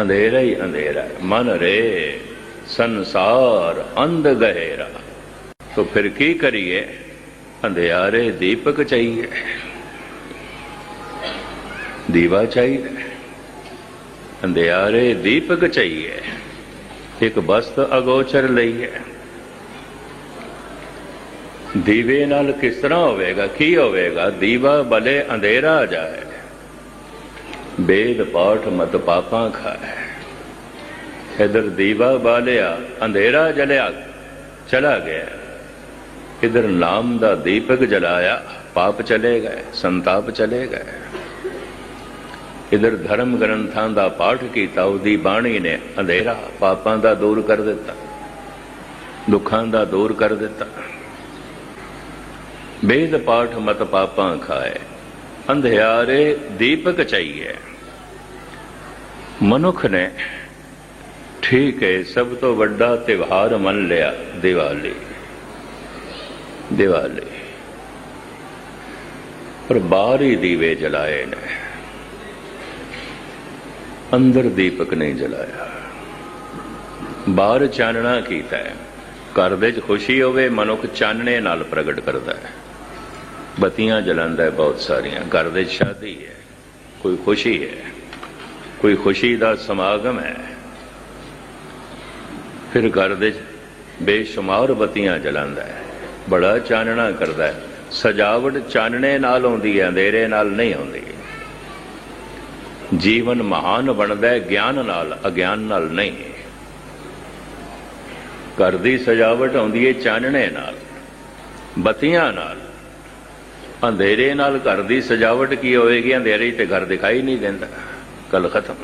ਅੰਧੇਰਾ ਹੀ ਅੰਧੇਰਾ ਮਨ ਰੇ, ਸੰਸਾਰ ਅੰਧ ਗਹਿਰਾ। ਤੋ ਫਿਰ ਕੀ ਕਰੀਏ? ਅੰਧਿਆਰੇ ਦੀਪਕ ਚਾਹੀਏ। ਦੀਵਾ ਚਾਹੀਦਾ ਅੰਧਿਆਰੇ ਦੀਪਕ ਚਾਹੀਏ। ਇੱਕ ਬਸਤ ਅਗੋਚਰ ਲਈਏ। ਦੀਵੇ ਨਾਲ ਕਿਸ ਤਰ੍ਹਾਂ ਹੋਵੇਗਾ, ਕੀ ਹੋਵੇਗਾ? ਦੀਵਾ ਭਲੇ ਅੰਧੇਰਾ ਜਾਏ। ਬੇਦ ਪਾਠ ਮਤ ਪਾਪਾਂ ਖਾਏ ਇਧਰ ਦੀਵਾ ਬਾਲਿਆ ਅੰਧੇਰਾ ਜਲਿਆ ਚਲਾ ਗਿਆ ਇਧਰ ਨਾਮ ਦਾ ਦੀਪਕ ਜਲਾਇਆ ਪਾਪ ਚਲੇ ਗਏ ਸੰਤਾਪ ਚਲੇ ਗਏ ਇਧਰ ਧਰਮ ਗ੍ਰੰਥਾਂ ਦਾ ਪਾਠ ਕੀਤਾ ਉਹਦੀ ਬਾਣੀ ਨੇ ਅੰਧੇਰਾ ਪਾਪਾਂ ਦਾ ਦੂਰ ਕਰ ਦਿੱਤਾ ਦੁੱਖਾਂ ਦਾ ਦੂਰ ਕਰ ਦਿੱਤਾ ਬੇਦ ਪਾਠ ਮਤ ਪਾਪਾਂ ਖਾਏ ਅੰਧਿਆਰੇ ਦੀਪਕ ਚਾਹੀਏ ਮਨੁੱਖ ਨੇ ਠੀਕ ਹੈ, ਸਭ ਤੋਂ ਵੱਡਾ ਤਿਉਹਾਰ ਮੰਨ ਲਿਆ, ਦੀਵਾਲੀ। ਦੀਵਾਲੀ। ਪਰ ਬਾਹਰ ਹੀ ਦੀਵੇ ਜਲਾਏ ਨੇ। ਅੰਦਰ ਦੀਪਕ ਨਹੀਂ ਜਲਾਇਆ। ਬਾਹਰ ਚਾਨਣਾ ਕੀਤਾ ਹੈ। ਘਰ ਵਿੱਚ ਖੁਸ਼ੀ ਹੋਵੇ, ਮਨੁੱਖ ਚਾਨਣੇ ਨਾਲ ਪ੍ਰਗਟ ਕਰਦਾ ਹੈ। ਬਤੀਆਂ ਜਲਾਉਂਦਾ ਹੈ ਬਹੁਤ ਸਾਰੀਆਂ। ਘਰ ਦੇ ਸ਼ਾਦੀ ਹੈ, ਕੋਈ ਖੁਸ਼ੀ ਹੈ। ਕੋਈ ਖੁਸ਼ੀ ਦਾ ਸਮਾਗਮ ਹੈ। ਫਿਰ ਘਰ ਦੇ ਬੇਸ਼ੁਮਾਰ ਬਤੀਆਂ ਜਲਾਉਂਦਾ ਹੈ। ਬੜਾ ਚਾਨਣਾ ਕਰਦਾ ਹੈ। ਸਜਾਵਟ ਚਾਨਣੇ ਨਾਲ ਆਉਂਦੀ ਹੈ, ਅੰਧੇਰੇ ਨਾਲ ਨਹੀਂ ਆਉਂਦੀ। ਜੀਵਨ ਮਹਾਨ ਬਣਦਾ ਹੈ, ਗਿਆਨ ਨਾਲ, ਅਗਿਆਨ ਨਾਲ ਨਹੀਂ। ਘਰ ਦੀ ਸਜਾਵਟ ਆਉਂਦੀ ਹੈ ਚਾਨਣੇ ਨਾਲ, ਬਤੀਆਂ ਨਾਲ। ਅੰਧੇਰੇ ਨਾਲ ਘਰ ਦੀ ਸਜਾਵਟ ਕੀ ਹੋਏਗੀ ਅੰਧੇਰੇ ਤੇ ਘਰ ਦਿਖਾਈ ਨਹੀਂ ਦਿੰਦਾ। ਕਲ ਖਤਮ।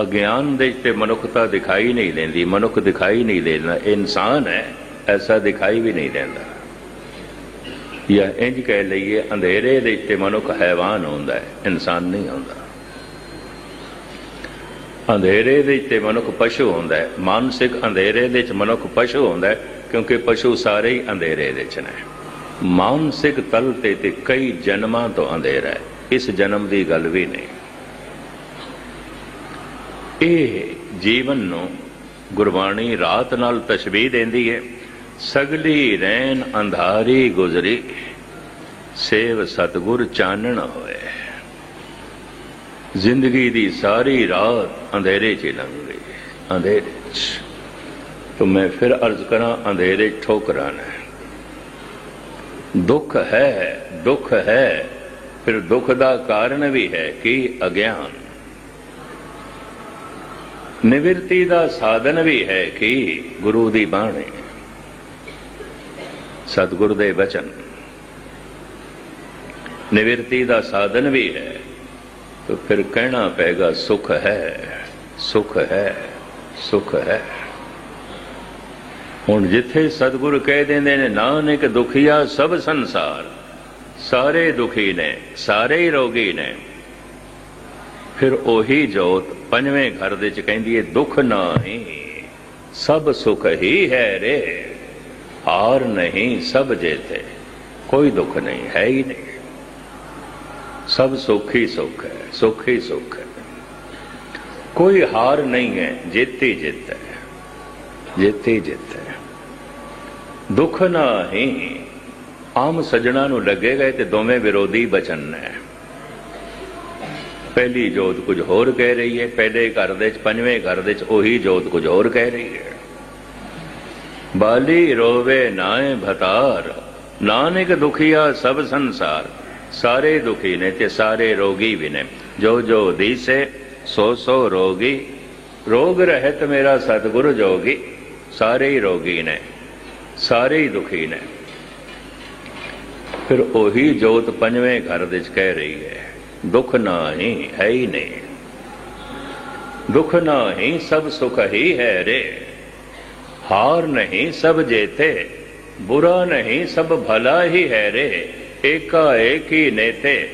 ਅਗਿਆਨ ਦੇ ਤੇ ਮਨੁੱਖਤਾ ਦਿਖਾਈ ਨਹੀਂ ਦਿੰਦੀ, ਮਨੁੱਖ ਦਿਖਾਈ ਨਹੀਂ ਦੇਣਾ ਇਨਸਾਨ ਹੈ, ਐਸਾ ਦਿਖਾਈ ਵੀ ਨਹੀਂ ਦਿੰਦਾ। ਜਾਂ ਇੰਜ ਕਹਿ ਲਈਏ, ਅੰਧੇਰੇ ਦੇ ਤੇ ਮਨੁੱਖ ਹੈਵਾਨ ਹੁੰਦਾ ਹੈ, ਇਨਸਾਨ ਨਹੀਂ ਹੁੰਦਾ। ਅੰਧੇਰੇ ਦੇ ਤੇ ਮਨੁੱਖ ਪਸ਼ੂ ਹੁੰਦਾ ਹੈ, ਮਾਨਸਿਕ ਅੰਧੇਰੇ ਦੇ ਚ ਮਨੁੱਖ ਪਸ਼ੂ ਹੁੰਦਾ ਹੈ, ਕਿਉਂਕਿ ਪਸ਼ੂ ਸਾਰੇ ਹੀ ਅੰਧੇਰੇ ਦੇ ਚ ਨੇ। ਮਾਨਸਿਕ ਤਲ ਤੇ ਤੇ ਕਈ ਜਨਮਾਂ ਤੋਂ ਅੰਧੇਰਾ ਹੈ, ਇਸ ਜਨਮ ਦੀ ਗੱਲ ਵੀ ਨਹੀਂ। ਇਹ ਜੀਵਨ ਨੂੰ ਗੁਰਬਾਣੀ ਰਾਤ ਨਾਲ ਤਸ਼ਬੀਹ ਦਿੰਦੀ ਹੈ। ਸਗਲੀ ਰੈਨ ਅੰਧਾਰੀ ਗੁਜ਼ਰੀ, ਸੇਵ ਸਤਗੁਰ ਚਾਨਣ ਹੋਏ। ਜ਼ਿੰਦਗੀ ਦੀ ਸਾਰੀ ਰਾਤ ਅੰਧੇਰੇ 'ਚ ਲੰਘ ਗਈ। ਅੰਧੇਰੇ 'ਚ। ਤਾਂ ਮੈਂ ਫਿਰ ਅਰਜ਼ ਕਰਾਂ, ਅੰਧੇਰੇ ਠੋਕਰਾਂ ਨੇ ਦੁੱਖ ਹੈ ਦੁੱਖ ਹੈ, ਫਿਰ ਦੁੱਖ ਦਾ ਕਾਰਨ ਵੀ ਹੈ ਕਿ ਅਗਿਆਨ। ਨਿਵਰਤੀ ਦਾ ਸਾਧਨ ਵੀ ਹੈ ਕਿ ਗੁਰੂ ਦੀ ਬਾਣੀ। ਸਤਿਗੁਰ ਦੇ ਬਚਨ ਨਿਵਰਤੀ ਦਾ ਸਾਧਨ ਵੀ ਹੈ, ਤਾਂ ਫਿਰ ਕਹਿਣਾ ਪਏਗਾ, ਸੁਖ ਹੈ ਸੁਖ ਹੈ ਸੁਖ ਹੈ। ਹੁਣ ਜਿੱਥੇ ਸਤਿਗੁਰ ਕਹਿ ਦਿੰਦੇ ਨੇ, ਨਾਨਕ ਦੁਖੀਆ ਸਭ ਸੰਸਾਰ, ਸਾਰੇ ਦੁਖੀ ਨੇ, ਸਾਰੇ ਰੋਗੀ ਨੇ। ਫਿਰ ਉਹੀ ਜੋਤ ਪੰਜਵੇਂ ਘਰ ਦੇ ਚ ਕਹਿੰਦੀ ਏ, ਦੁੱਖ ਨਹੀਂ, ਸਭ ਸੁਖ ਹੀ ਹੈ ਰੇ, ਹਾਰ ਨਹੀਂ ਸਭ ਜੇਤੇ, ਕੋਈ ਦੁੱਖ ਨਹੀਂ, ਹੈ ਹੀ ਨਹੀਂ। ਸਭ ਸੁਖ ਹੀ ਸੁਖ ਹੈ, ਸੁਖ ਹੀ ਸੁਖ ਹੈ। ਕੋਈ ਹਾਰ ਨਹੀਂ ਹੈ, ਜੇਤੀ ਜਿੱਤ ਹੈ, ਜੇਤੀ ਜਿੱਤ ਹੈ। ਦੁੱਖ ਨਾ ਨਹੀਂ, ਆਮ ਸਜਣਾ ਨੂੰ ਲੱਗੇਗਾ ਤੇ ਦੋਵੇਂ ਵਿਰੋਧੀ ਬਚਨ ਨੇ ਪਹਿਲੀ ਜੋਤ ਕੁਝ ਹੋਰ ਕਹਿ ਰਹੀ ਹੈ ਪਹਿਲੇ ਘਰ ਦੇ ਚ ਪੰਜਵੇਂ ਘਰ ਦੇ ਚ ਉਹੀ ਜੋਤ ਕੁਝ ਹੋਰ ਕਹਿ ਰਹੀ ਹੈ ਬਾਲੀ ਰੋਵੇ ਨਾਏ ਭਤਾਰ ਨਾਨਕ ਦੁਖੀਆ ਸਭ ਸੰਸਾਰ ਸਾਰੇ ਦੁਖੀ ਨੇ ਤੇ ਸਾਰੇ ਰੋਗੀ ਵੀ ਨੇ ਜੋ ਜੋ ਦੀਸੇ ਸੋ ਸੋ ਰੋਗੀ ਰੋਗ ਰਹਿਤ ਮੇਰਾ ਸਤਿਗੁਰ ਜੋਗੀ ਸਾਰੇ ਹੀ ਰੋਗੀ ਨੇ ਸਾਰੇ ਹੀ ਦੁਖੀ ਨੇ ਫਿਰ ਉਹੀ ਜੋਤ ਪੰਜਵੇਂ ਘਰ ਦੇ ਚ ਕਹਿ ਰਹੀ ਹੈ ਦੁੱਖ ਨਹੀਂ ਹੈ ਹੀ ਨਹੀਂ। ਦੁੱਖ ਨਹੀਂ ਸਭ ਸੁਖ ਹੀ ਹੈ ਰੇ। ਹਾਰ ਨਹੀਂ ਸਭ ਜੇਤੇ, ਬੁਰਾ ਨਹੀਂ ਸਭ ਭਲਾ ਹੀ ਹੈ ਰੇ। ਏਕਾ ਏਕ ਹੀ ਨੇਤੇ,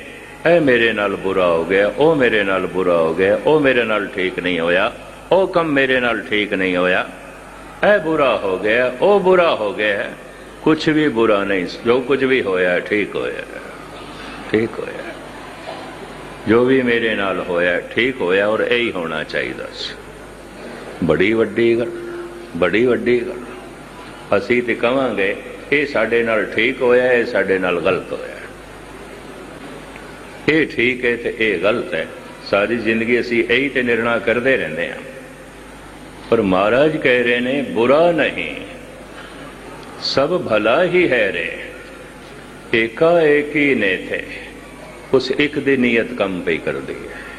ਐ ਮੇਰੇ ਨਾਲ ਬੁਰਾ ਹੋ ਗਿਆ, ਉਹ ਮੇਰੇ ਨਾਲ ਬੁਰਾ ਹੋ ਗਿਆ, ਉਹ ਮੇਰੇ ਨਾਲ ਠੀਕ ਨਹੀਂ ਹੋਇਆ, ਉਹ ਕੰਮ ਮੇਰੇ ਨਾਲ ਠੀਕ ਨਹੀਂ ਹੋਇਆ। ਐ ਬੁਰਾ ਹੋ ਗਿਆ, ਉਹ ਬੁਰਾ ਹੋ ਗਿਆ ਕੁਝ ਵੀ ਬੁਰਾ ਨਹੀਂ, ਜੋ ਕੁਝ ਵੀ ਹੋਇਆ ਠੀਕ ਹੋਇਆ ਠੀਕ ਹੋਇਆ। ਜੋ ਵੀ ਮੇਰੇ ਨਾਲ ਹੋਇਆ, ਠੀਕ ਹੋਇਆ ਔਰ ਇਹੀ ਹੋਣਾ ਚਾਹੀਦਾ ਸੀ। ਬੜੀ ਵੱਡੀ ਗੱਲ, ਬੜੀ ਵੱਡੀ ਗੱਲ। ਅਸੀਂ ਤੇ ਕਵਾਂਗੇ, ਇਹ ਸਾਡੇ ਨਾਲ ਠੀਕ ਹੋਇਆ, ਇਹ ਸਾਡੇ ਨਾਲ ਗਲਤ ਹੋਇਆ। ਇਹ ਠੀਕ ਹੈ ਤੇ ਇਹ ਗਲਤ ਹੈ। ਸਾਰੀ ਜ਼ਿੰਦਗੀ ਅਸੀਂ ਇਹੀ ਤੇ ਨਿਰਣਾ ਕਰਦੇ ਰਹਿੰਦੇ ਹਾਂ। ਪਰ ਮਹਾਰਾਜ ਕਹਿ ਰਹੇ ਨੇ, ਬੁਰਾ ਨਹੀਂ। ਸਭ ਭਲਾ ਹੀ ਹੈ ਰੇ। ਏਕਾ ਏਕੀ ਨੇ ਥੇ ਉਸ ਇੱਕ ਦੀ ਨੀਅਤ ਕੰਮ ਪਈ ਕਰਦੀ ਹੈ।